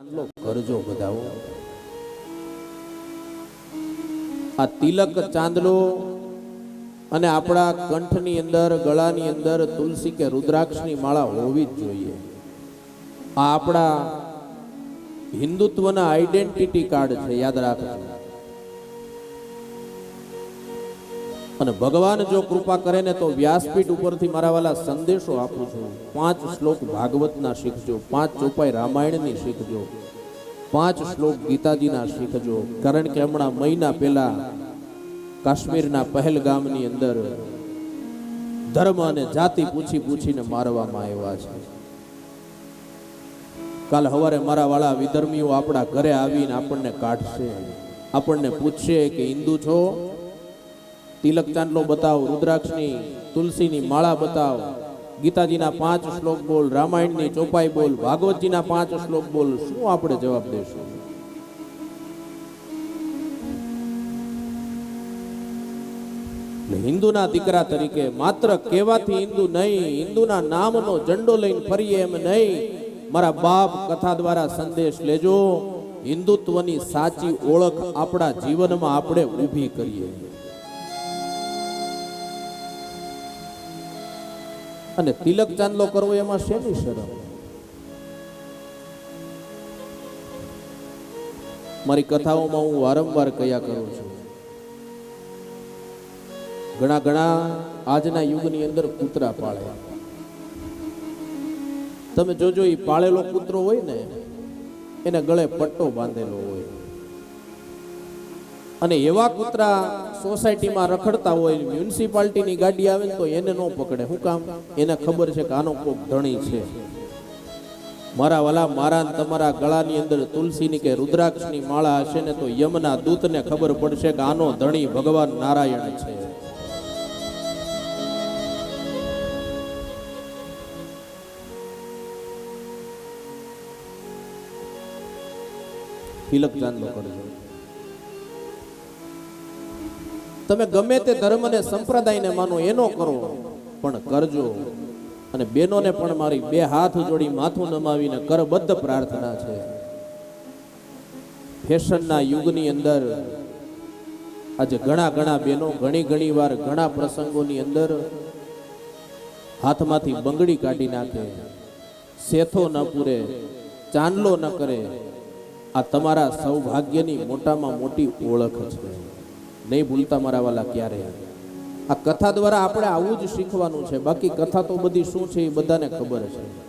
કરજો બધાઓ. આ તિલક ચાંદલો અને આપણા કંઠની અંદર, ગળાની અંદર તુલસી કે રુદ્રાક્ષની માળા હોવી જ જોઈએ. આ આપણા હિન્દુત્વના આઈડેન્ટિટી કાર્ડ છે, યાદ રાખજો. અને ભગવાન જો કૃપા કરે ને તો વ્યાસપીઠ ઉપરથી મારા વાલા સંદેશો આપું છું. પાંચ શ્લોક ભાગવતના શીખજો. પાંચ ચોપાઈ રામાયણની શીખજો. પાંચ શ્લોક ગીતાજીના શીખજો. કારણ કે હમણાં મહિના પહેલા કાશ્મીરના પહેલગામની અંદર ધર્મ અને જાતિ પૂછી પૂછીને મારવામાં આવ્યા છે. કાલ સવારે મારા વાળા વિધર્મીઓ આપણા ઘરે આવીને આપણને કાઢશે. આપણને પૂછશે કે હિન્દુ છો? તિલક ચાંદલો બતાવ, રુદ્રાક્ષની તુલસીની માળા બતાવ, ગીતાજીના પાંચ શ્લોક બોલ, રામાયણની ચોપાઈ બોલ, ભાગવતજીના પાંચ શ્લોક બોલ, શું આપણે જવાબ દેશું? હિન્દુના દીકરા તરીકે માત્ર કહેવાથી હિન્દુ નહીં, હિન્દુના નામનો ઝંડો લઈને ફરીએ એમ નહીં. મારા બાપ કથા દ્વારા સંદેશ લેજો, હિન્દુત્વની સાચી ઓળખ આપણા જીવનમાં આપણે ઊભી કરીએ. અને તિલક ચાંદલો કરવો એમાં શેની શરમ? મારી કથાઓમાં હું વારંવાર કયા કરું છું. ઘણા ઘણા આજના યુગની અંદર કૂતરા પાળે. તમે જોજો એ પાળેલો કૂતરો હોય ને, એને ગળે પટ્ટો બાંધેલો હોય. અને એવા કૂતરા સોસાયટીમાં રખડતા હોય, મ્યુનિસિપાલિટીની ગાડી આવે ને તો એને ન પકડે. શું કામ? એને ખબર છે કે આનો કોક ધણી છે. મારા વાલા, મારા તમારા ગળાની અંદર તુલસીની કે રુદ્રાક્ષની માળા હશે ને તો યમના દૂતને ખબર પડશે કે આનો ધણી ભગવાન નારાયણ છે. તિલક ચાંદલો કરજો. તમે ગમે તે ધર્મ અને સંપ્રદાયને માનો એનો કરો. પણ કરજો. અને બેનોને પણ મારી બે હાથ જોડી માથું નમાવીને કરબદ્ધ પ્રાર્થના છે. ફેશનના યુગની અંદર, આજે ઘણા ઘણા બેનો ઘણી ઘણી વાર ઘણા પ્રસંગોની અંદર હાથમાંથી બંગડી કાઢી નાખે. સેથો ન પૂરે, ચાંદલો ન કરે. આ તમારા સૌભાગ્યની મોટામાં મોટી ઓળખ છે. નહીં ભૂલતા મારા વાલા ક્યારે? આ કથા દ્વારા આપણે આવું જ શીખવાનું છે. બાકી કથા તો બધી શું છે એ બધાને ખબર છે.